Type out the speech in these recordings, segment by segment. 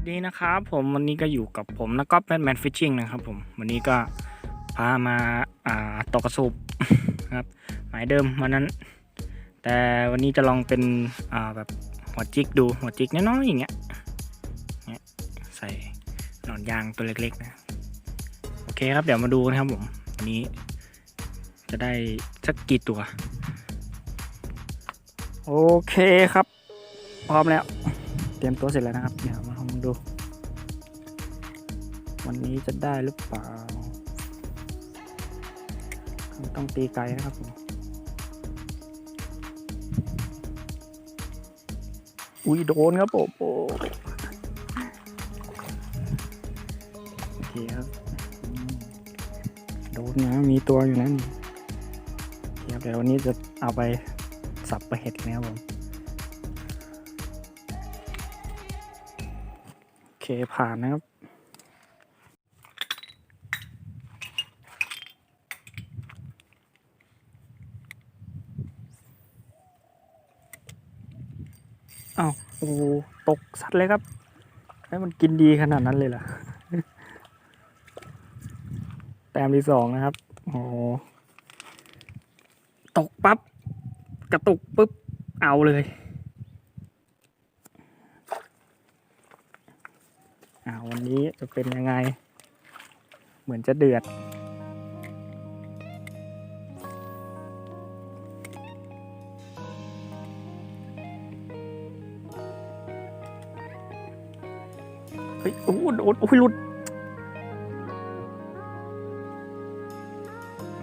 สดีนะครับผมวันนี้ก็อยู่กับผมนะก็แมนแมนฟิชชิงนะครับผมวันนี้ก็พามาอ่าตกกระสูบครับหมายเดิมวันนั้น แต่วันนี้จะลองเป็นอ่าแบบหัวจิกดูหัวจิกน้อยๆอย่างเงี้ยใส่หนอนยางตัวเล็กๆนะโอเคครับเดี๋ยวมาดูนะครับผมวันนี้ จะได้สักกี่ตัว โอเคครับ พร้อมแล้วเตรียมตัวเสร็จแล้วนะครับเดี๋ยวมา ดู วันนี้จะได้หรือเปล่า ต้องตีไกลนะครับผมอุ้ยโดนครับผมโอ้โอเคครับ โดนนะมีตัวอยู่นั่นโอเคครับเดี๋ยววันนี้จะเอาไปสับไปเห็ดนะครับผม เคผ่านนะครับอ้าวโอ้ตกสัตว์เลยครับให้มันกินดีขนาดนั้นเลยเหรอแต้มที่สองนะครับ โอ้ตกปับ๊บ กระตุกปุ๊บ เอาเลย อ่าวันนี้จะเป็นยังไง เหมือนจะเดือด เฮ้ย โอ้โหโดนโอ้ยหลุด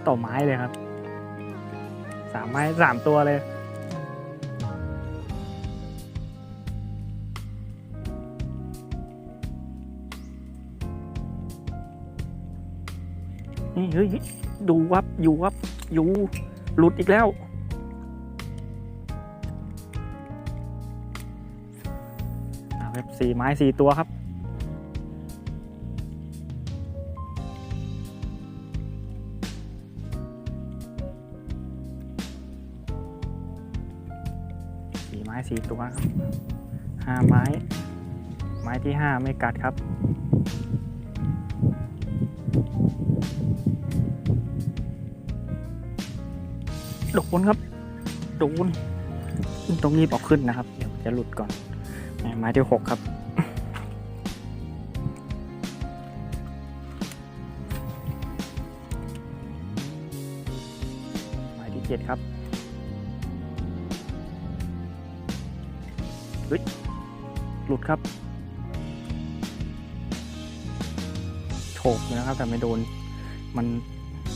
ต่อไม้เลยครับ สามไม้สามตัวเลย เฮ้ยดูวับอยู่วับอยู่หลุดอีกแล้วอ่าครับสี่ไม้สี่ตัวครับ สี่ไม้สี่ตัวครับห้าไม้ ไม้ที่ห้าไม่กัดครับ โดนครับ โดนต้องรีบเอาขึ้นนะครับ เดี๋ยวจะหลุดก่อนไม้ที่หกครับ ไม้ที่เจ็ดครับเฮ้ยหลุดครับโฉบนะครับแต่ไม่โดน มัน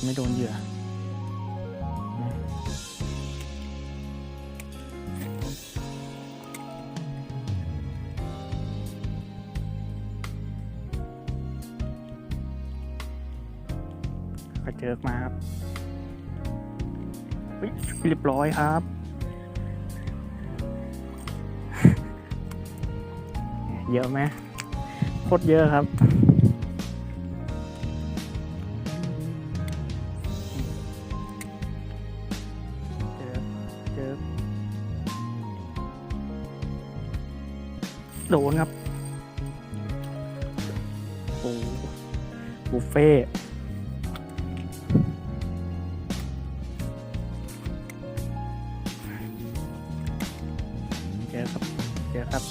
ไม่โดนเหยื่อ ก็เจอมาครับเฮ้ยเรียบร้อยครับ เยอะไหมโคตรเยอะครับ โดนครับ โอ้บุฟเฟ่เจอครับเจอครับ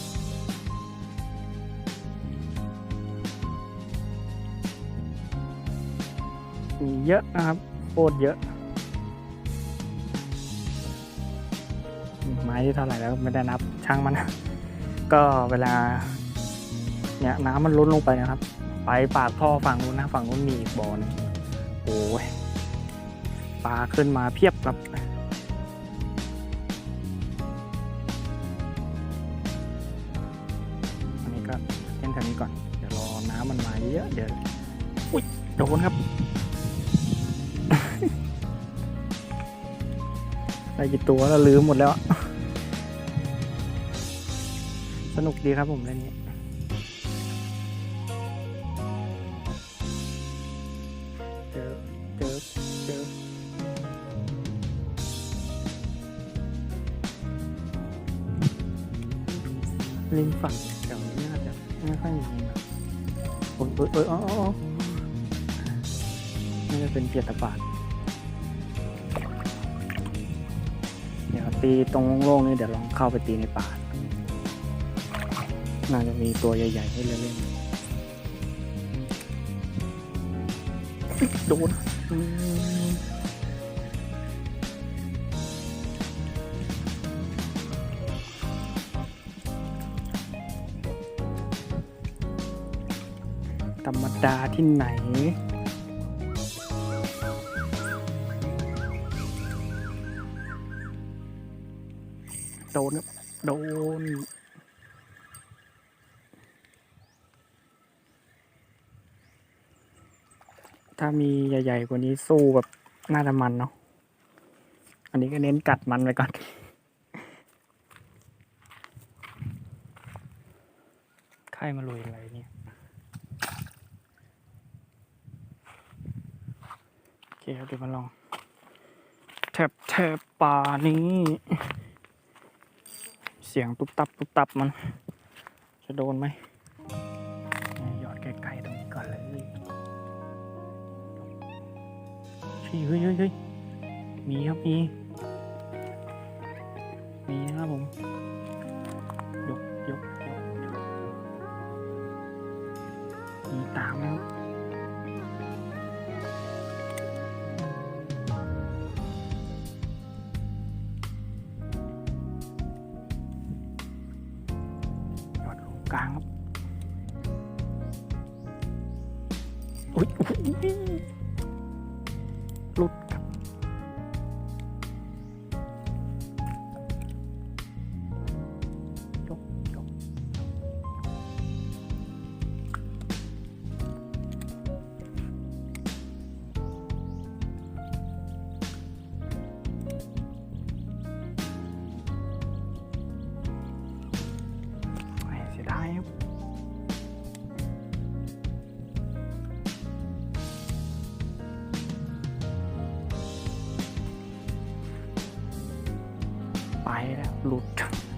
มีเยอะนะครับโคตรเยอะ ไม้ที่เท่าไหร่แล้วไม่ได้นับช่างมัน ก็เวลาเนี่ยน้ำมันล้นลงไปนะครับ ไปปากท่อฝั่งนู้นนะฝั่งนู้นมีอีกบ่อหนึงโอ้ยปลาขึ้นมาเพียบครับอันนี้ก็เล่นแถวนี้ก่อน เดี๋ยวรอน้ำมันมาเยอะเดี๋ยวอุ้ยโดนครับ ได้กี่ตัวแล้วลืมหมดแล้ว สนุกดีครับผมเล่นนี้เจอเจอเจอริมฝั่งแถวนี้น่าจะไม่ค่อยมีนะโอ้ยโอ้ยโอ้ยอ๋อน่าจะเป็นเกียรตบาทเดี๋ยวตีตรงโล่งๆนี่เดี๋ยวลองเข้าไปตีในป่า น่าจะมีตัวใหญ่ ๆ ให้เล่นๆโดนธรรมดาที่ไหนโดนครับโดน ถ้ามีใหญ่ ๆ กว่านี้สู้แบบน่าจะมันเนาะ อันนี้ก็เน้นกัดมันไปก่อนใครมาลุยอะไรเนี่ย โอเคครับเดี๋ยวมาลอง แทบแทบป่านี้ เสียงตุ๊บตับตุ๊บตับมัน จะโดนไหมหยอดไกลๆตรงนี้ก่อนเลย เฮ้ยเฮ้ยเฮ้ยเฮ้ยมีครับมีมีนะครับผมยกยกยกมีตามแล้วยอดลงกลางครับอุ้ยอุ๊ย อุ๊ ไป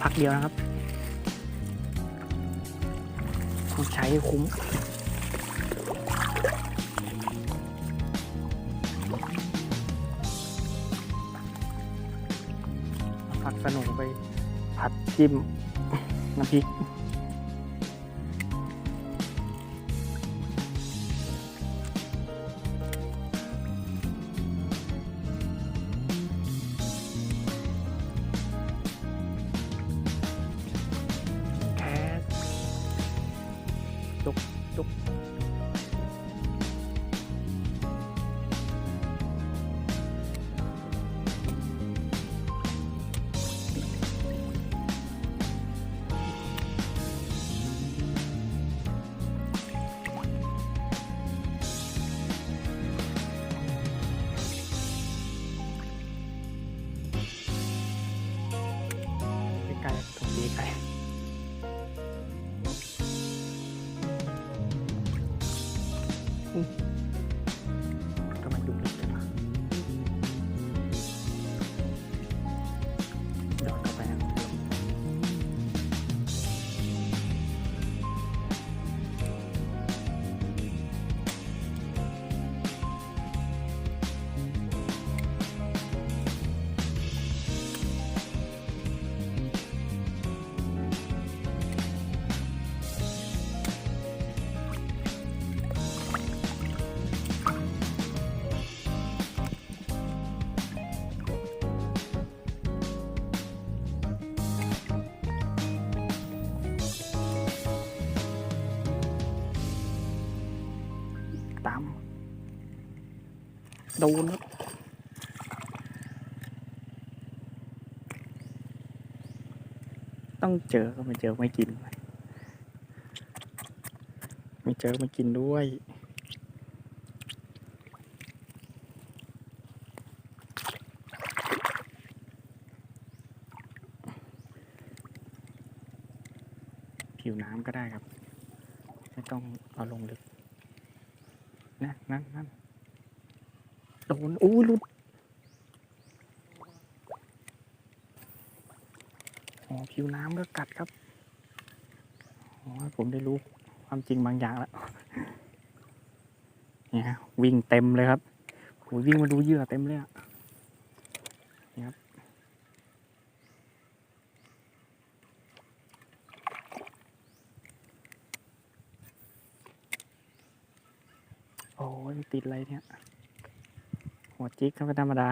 พักเดียวนะครับต้องใช้คุ้มผักสนุกไปผัดจิ้มน้ำพริก โดนครับต้องเจอก็ไม่เจอไม่กิน ไม่เจอไม่กินด้วย ผิวน้ำก็ได้ครับ ไม่ต้องเอาลงลึก นั่นนั่นนั่นโดนอู้หลุดอ๋อผิวน้ำก็กัดครับอ๋อผมได้รู้ความจริงบางอย่างแล้วเนี่ยวิ่งเต็มเลยครับโหวิ่งมาดูเหยื่อเต็มเลยอะนี่ครับ โอ้ยติดอะไรเนี่ย หัวจิกก็เป็นธรรมดา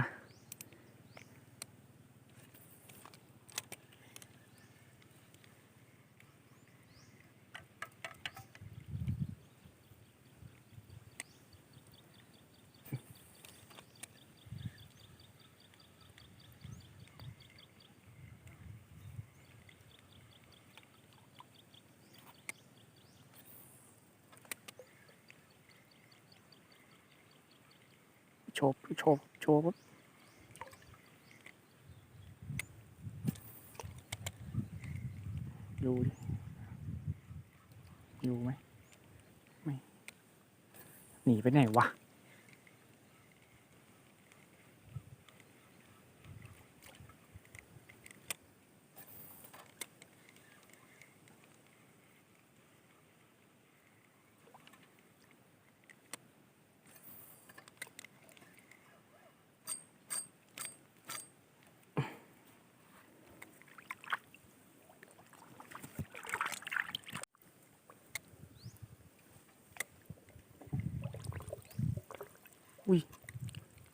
โชว์โชว์โชว์ปุ๊บดูดิอยู่ไหมไม่หนีไปไหนวะ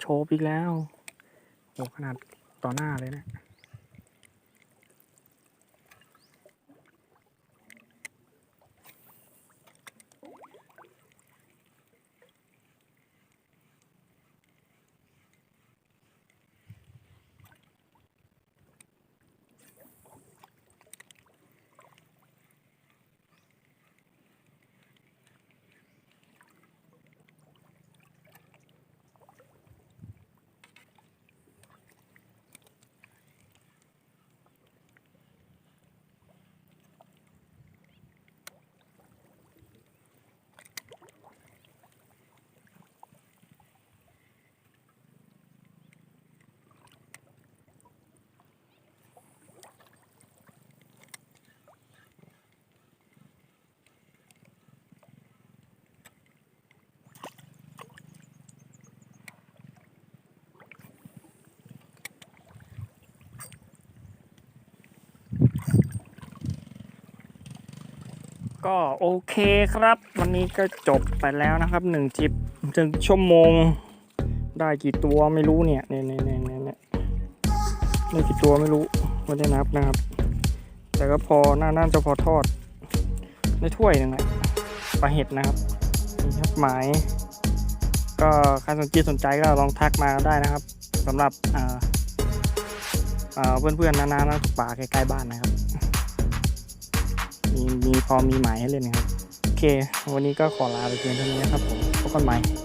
โชว์อีกแล้วโอ้ขนาดต่อหน้าเลยนะ ก็โอเคครับ วันนี้ก็จบไปแล้วนะครับหนึ่งจิบถึงชั่วโมง ได้กี่ตัวไม่รู้เนี่ยเนี่ยเนี่ยเนี่ยเนี่ยเนได้กี่ตัวไม่รู้ไม่ได้นับนะครับ แต่ก็พอน่าน่าจะพอทอดในถ้วยหนึ่งแหละปลาเห็ดนะครับนี่ครับหมาย ก็ใครสนใจสนใจก็ลองทักมาได้นะครับสำหรับอ่อเพื่อนๆนานานาป่าใกล้ๆบ้านนะครับ มีพอมีหมายให้เล่นครับ โอเค วันนี้ก็ขอลาไปเพียงเท่านี้นะครับผมพบกันใหม่